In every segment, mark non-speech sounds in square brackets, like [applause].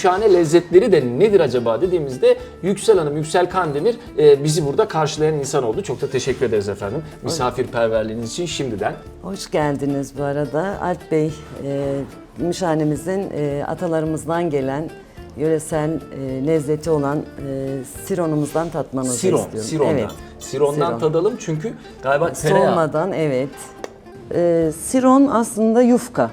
Gümüşhane lezzetleri de nedir acaba dediğimizde Yüksel Hanım, Yüksel Kandemir e, bizi burada karşılayan insan oldu. Çok da teşekkür ederiz efendim. Misafirperverliğiniz için şimdiden. Hoş geldiniz bu arada. Alp Bey, e, Gümüşhanemizin e, atalarımızdan gelen yöresel e, lezzeti olan e, sironumuzdan tatmanızı Siron, istiyorum. Siron'dan. Evet. Siron'dan Siron. tadalım çünkü galiba tereyağı. Soğumadan evet. E, siron aslında yufka.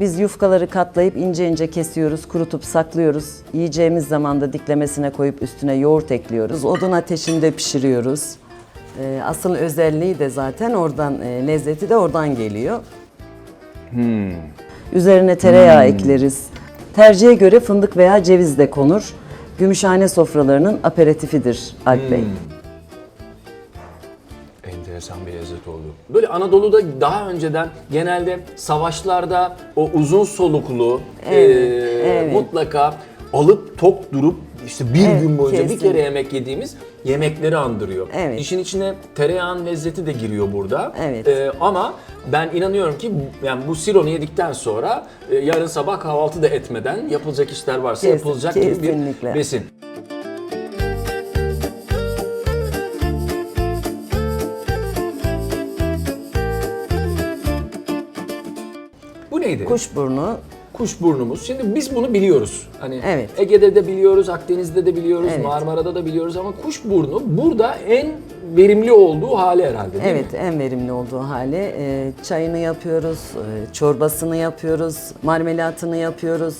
Biz yufkaları katlayıp ince ince kesiyoruz, kurutup saklıyoruz. Yiyeceğimiz zaman da diklemesine koyup üstüne yoğurt ekliyoruz. Odun ateşinde pişiriyoruz. E, asıl özelliği de zaten oradan, e, lezzeti de oradan geliyor. Üzerine tereyağı ekleriz. Tercihe göre fındık veya ceviz de konur. Gümüşhane sofralarının aperitifidir Alp Bey. Bir lezzet oldu. Böyle Anadolu'da daha önceden genelde savaşlarda o uzun soluklu Evet, eee, evet. mutlaka alıp tok durup işte bir Evet, gün boyunca bir kesinlikle. kere yemek yediğimiz yemekleri andırıyor. Evet. İşin içine tereyağın lezzeti de giriyor burada. Evet. Eee, ama ben inanıyorum ki yani bu sironu yedikten sonra e, yarın sabah kahvaltı da etmeden yapılacak işler varsa Kes- yapılacak gibi bir kesinlikle. besin. Neydi? Kuşburnu, Kuşburnumuz. Şimdi biz bunu biliyoruz. Hani Evet. Ege'de de biliyoruz, Akdeniz'de de biliyoruz, Evet. Marmara'da da biliyoruz ama kuşburnu burada en verimli olduğu hali herhalde değil evet mi? en verimli olduğu hali. E, çayını yapıyoruz, e, çorbasını yapıyoruz, marmelatını yapıyoruz.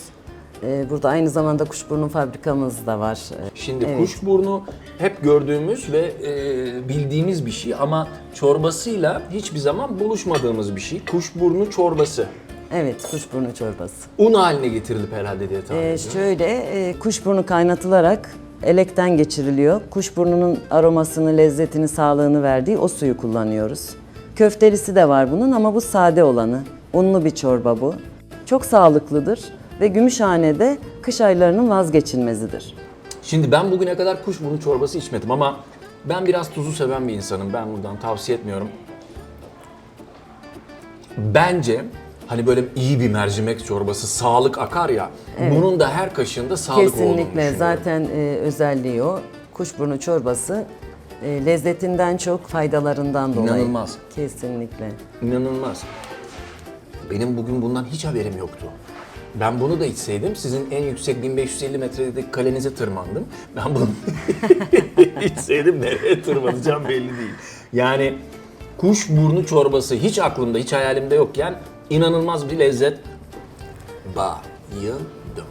E, burada aynı zamanda kuşburnu fabrikamız da var. E, Şimdi Evet. kuşburnu hep gördüğümüz ve e, bildiğimiz bir şey ama çorbasıyla hiçbir zaman buluşmadığımız bir şey. Kuşburnu çorbası. Evet, kuşburnu çorbası. Un haline getirilip herhalde diye tahmin E, ediyorum. şöyle, e, kuşburnu kaynatılarak elekten geçiriliyor. Kuşburnunun aromasını, lezzetini, sağlığını verdiği o suyu kullanıyoruz. Köftelisi de var bunun ama bu sade olanı. Unlu bir çorba bu. Çok sağlıklıdır ve Gümüşhane'de kış aylarının vazgeçilmezidir. Şimdi ben bugüne kadar kuşburnu çorbası içmedim ama ben biraz tuzu seven bir insanım. Ben buradan tavsiye etmiyorum. Bence hani böyle iyi bir mercimek çorbası, sağlık akar ya. Bunun da her kaşığında sağlık olduğunu Kesinlikle zaten e, özelliği o. Kuşburnu çorbası e, lezzetinden çok faydalarından dolayı. İnanılmaz. Kesinlikle. İnanılmaz. Benim bugün bundan hiç haberim yoktu. Ben bunu da içseydim sizin en yüksek 1550 metredeki kalenize tırmandım. Ben bunu [laughs] içseydim nereye tırmanacağım belli değil. Yani kuş burnu çorbası hiç aklımda, hiç hayalimde yokken inanılmaz bir lezzet. Bayıldım.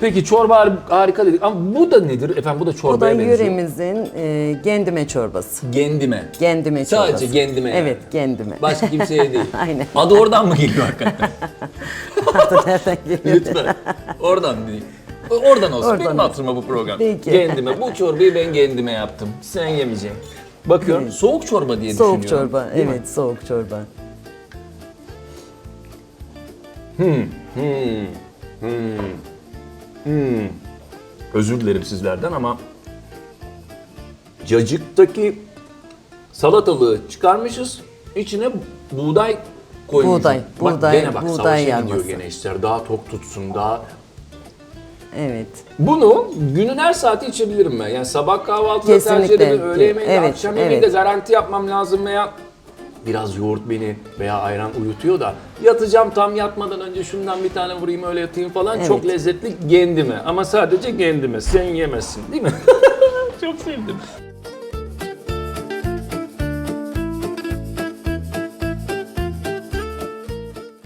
Peki çorba har- harika dedik ama bu da nedir? Efendim bu da O da çorbaya benziyor. yöremizin e, gendime çorbası. Gendime. Gendime çorbası. Sadece gendime yani. Evet, gendime. Başka kimseye [laughs] değil. Aynen. Adı oradan mı geliyor hakikaten? [laughs] Adı nereden geliyor? Lütfen. Oradan değil. Oradan olsun. Oradan Benim olsun. hatırıma bu program. Peki. Kendime. Bu çorbayı ben kendime yaptım. Sen yemeyeceksin. Bakıyorum soğuk çorba diye Soğuk düşünüyorum. çorba, Değil mi? evet soğuk çorba. Özür dilerim sizlerden ama cacıktaki salatalığı çıkarmışız. İçine buğday koymuşuz. Buğday, bak, buğday, gene bak buğday savaşa gidiyor yarması. gene işler. Daha tok tutsun, daha Evet. Bunu günün her saati içebilirim ben. Yani sabah kahvaltıda tercih ederim, öğle yemeğinde, Evet, akşam yemeğinde evet. garanti yapmam lazım veya biraz yoğurt beni veya ayran uyutuyor da yatacağım tam yatmadan önce şundan bir tane vurayım öyle yatayım falan Evet. çok lezzetli kendime ama sadece kendime sen yemezsin değil mi? [laughs] çok sevdim.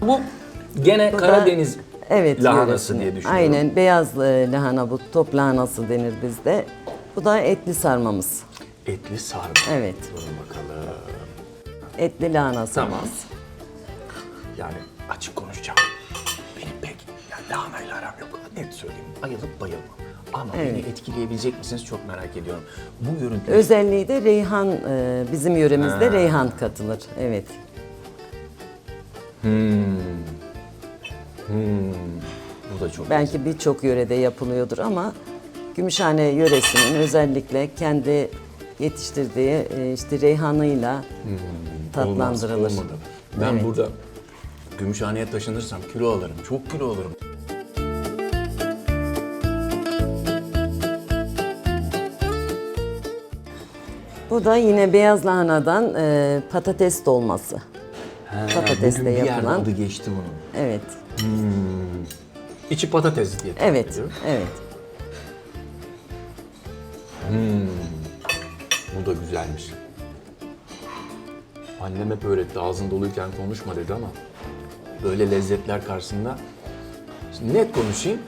Bu gene Bu da- Karadeniz Evet. lahanası yöresine. diye düşünüyorum. Aynen beyaz e, lahana bu top lahanası denir bizde. Bu da etli sarmamız. Etli sarma. Evet. Dur bakalım. Etli lahana Tamam. sarması. Yani açık konuşacağım. Benim pek yani lahanayla aram yok. Net söyleyeyim. Ayılıp bayılmam. Ama Evet. beni etkileyebilecek misiniz çok merak ediyorum. Bu görüntü Özelliği de reyhan, e, bizim yöremizde Ha. reyhan katılır. Evet. Bu da çok Belki birçok yörede yapılıyordur ama Gümüşhane yöresinin özellikle kendi yetiştirdiği e, işte reyhanıyla tatlandırılır. Olmaz, olmadı. Ben Evet. burada Gümüşhane'ye taşınırsam kilo alırım. Çok kilo alırım. Bu da yine beyaz lahanadan e, patates dolması. Patatesle bugün bir yerde yapılan. adı geçti bunun. Evet. İçi patates diye tahmin Evet. ediyorum. Evet. Bu da güzelmiş. Annem hep öğretti ağzın doluyken konuşma dedi ama böyle lezzetler karşısında Şimdi net konuşayım.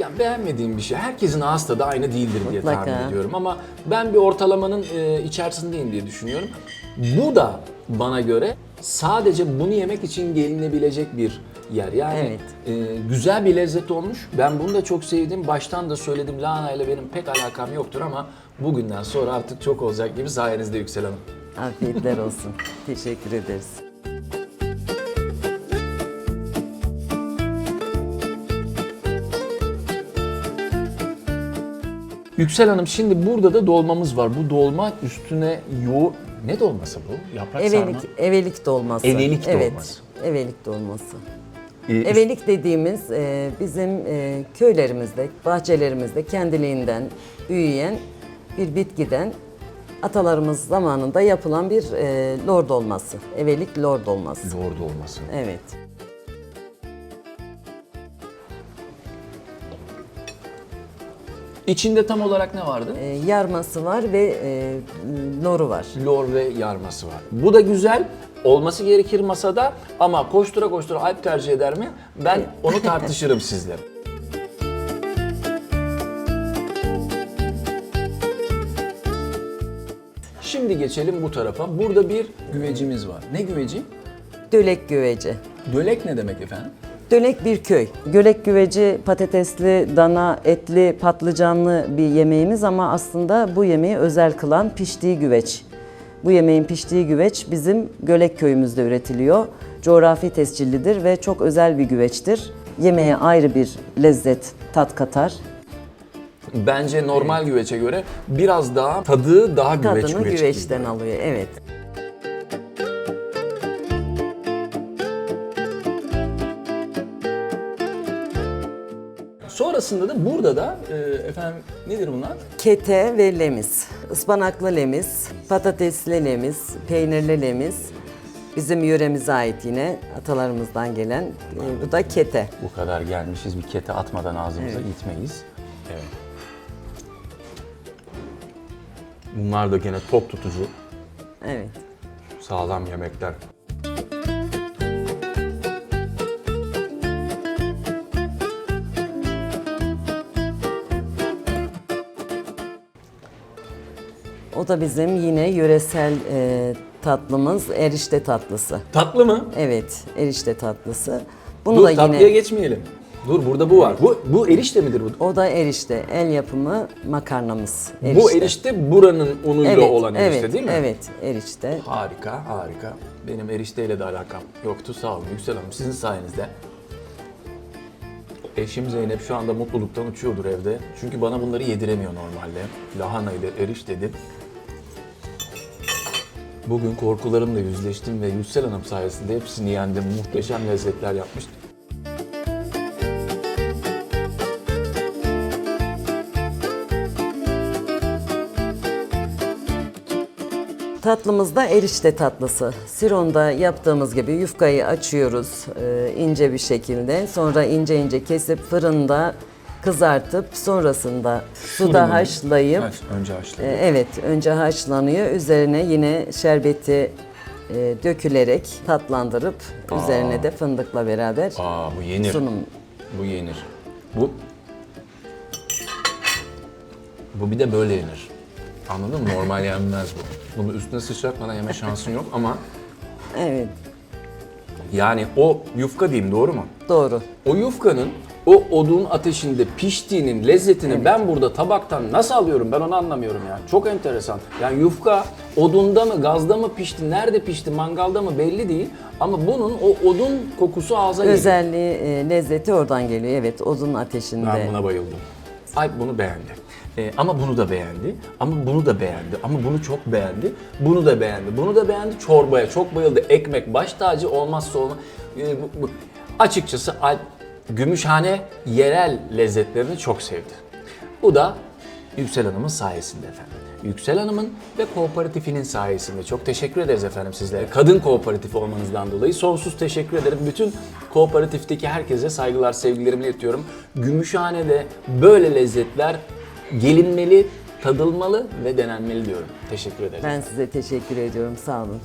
Ya beğenmediğim bir şey. Herkesin ağız tadı aynı değildir diye Mutlaka. tahmin ediyorum ama ben bir ortalamanın e, içerisindeyim diye düşünüyorum. Bu da bana göre sadece bunu yemek için gelinebilecek bir yer. Yani e, güzel bir lezzet olmuş. Ben bunu da çok sevdim. Baştan da söyledim lahana ile benim pek alakam yoktur ama bugünden sonra artık çok olacak gibi sayenizde Yüksel Hanım. Afiyetler olsun. [laughs] Teşekkür ederiz. Yüksel Hanım şimdi burada da dolmamız var. Bu dolma üstüne yoğurt... Ne dolması bu? Yaprak sarma. Evelik, evelik dolması. Evelik evet, dolması. Evelik dolması. Ee, Evelik dediğimiz e, bizim e, köylerimizde, bahçelerimizde kendiliğinden büyüyen bir bitkiden atalarımız zamanında yapılan bir e, lor dolması. Evelik lor dolması. Yoğurt olması. Evet. İçinde tam olarak ne vardı? E, yarması var ve e, loru var. Lor ve yarması var. Bu da güzel. Olması gerekir masada ama koştura koştura Alp tercih eder mi? Ben onu tartışırım sizle. Şimdi geçelim bu tarafa. Burada bir güvecimiz var. Ne güveci? Dölek güveci. Dölek ne demek efendim? Dölek bir köy. Gölek güveci patatesli, dana, etli, patlıcanlı bir yemeğimiz ama aslında bu yemeği özel kılan piştiği güveç. Bu yemeğin piştiği güveç bizim Gölek köyümüzde üretiliyor. Coğrafi tescillidir ve çok özel bir güveçtir. Yemeğe ayrı bir lezzet, tat katar. Bence normal güveçe göre biraz daha tadı daha güveç Tadını güveç güveçten gibi. alıyor, evet. Sonrasında da burada da e, efendim nedir bunlar? Kete ve lemiz. Ispanaklı lemiz, patatesli lemiz, peynirli lemiz. Bizim yöremize ait yine atalarımızdan gelen. e, bu da kete. Bu kadar gelmişiz bir kete atmadan ağzımıza gitmeyiz. Evet. Bunlar da gene tok tutucu, Evet. sağlam yemekler. O da bizim yine yöresel e, tatlımız erişte tatlısı. Tatlı mı? Evet, erişte tatlısı. Bunu Dur da tatlıya yine geçmeyelim. Dur burada bu var. Bu, bu erişte midir bu? o da erişte, el yapımı makarnamız. Bu erişte buranın unuyla evet, olan erişte evet, değil mi? Evet, erişte. Harika, harika. Benim erişteyle de alakam yoktu. Sağ olun Yüksel Hanım. Sizin sayenizde. Eşim Zeynep şu anda mutluluktan uçuyordur evde. Çünkü bana bunları yediremiyor normalde. Lahana ile eriş dedim. Bugün korkularımla yüzleştim ve Yüksel Hanım sayesinde hepsini yendim. Muhteşem lezzetler yapmış. Tatlımız da erişte tatlısı. Sironda yaptığımız gibi yufkayı açıyoruz e, ince bir şekilde. Sonra ince ince kesip fırında kızartıp sonrasında suda haşlayıp Haş- önce haşlayıp. e, evet önce haşlanıyor. Üzerine yine şerbeti e, dökülerek tatlandırıp üzerine de fındıkla beraber Aa bu yenir. sunum. Bu yenir. Bu bu bir de böyle yenir. Anladın mı? Normal yenmez bu. Bunu üstüne sıçratmadan yeme şansın yok ama Evet yani o yufka diyeyim doğru mu? doğru. O yufkanın o odun ateşinde piştiğinin lezzetini ben burada tabaktan nasıl alıyorum ben onu anlamıyorum ya. Çok enteresan. Yani yufka odunda mı gazda mı pişti, nerede pişti, mangalda mı belli değil. Ama bunun o odun kokusu ağza geliyor. Özelliği, e, lezzeti oradan geliyor. Evet odun ateşinde. Ben buna bayıldım. Alp bunu beğendi. Ee, ama bunu da beğendi. Ama bunu da beğendi. Ama bunu çok beğendi. Bunu da beğendi. Bunu da beğendi. Çorbaya çok bayıldı. Ekmek baş tacı olmazsa olmaz. Ee, bu- bu- Açıkçası Alp Gümüşhane yerel lezzetlerini çok sevdi. Bu da Yüksel Hanım'ın sayesinde efendim. Yüksel Hanım'ın ve kooperatifinin sayesinde. Çok teşekkür ederiz efendim sizlere. Kadın kooperatif olmanızdan dolayı sonsuz teşekkür ederim. Bütün kooperatifteki herkese saygılar, sevgilerimi iletiyorum. Gümüşhane'de böyle lezzetler gelinmeli, tadılmalı ve denenmeli diyorum. Teşekkür ederim. Ben size teşekkür ediyorum. Sağ olun.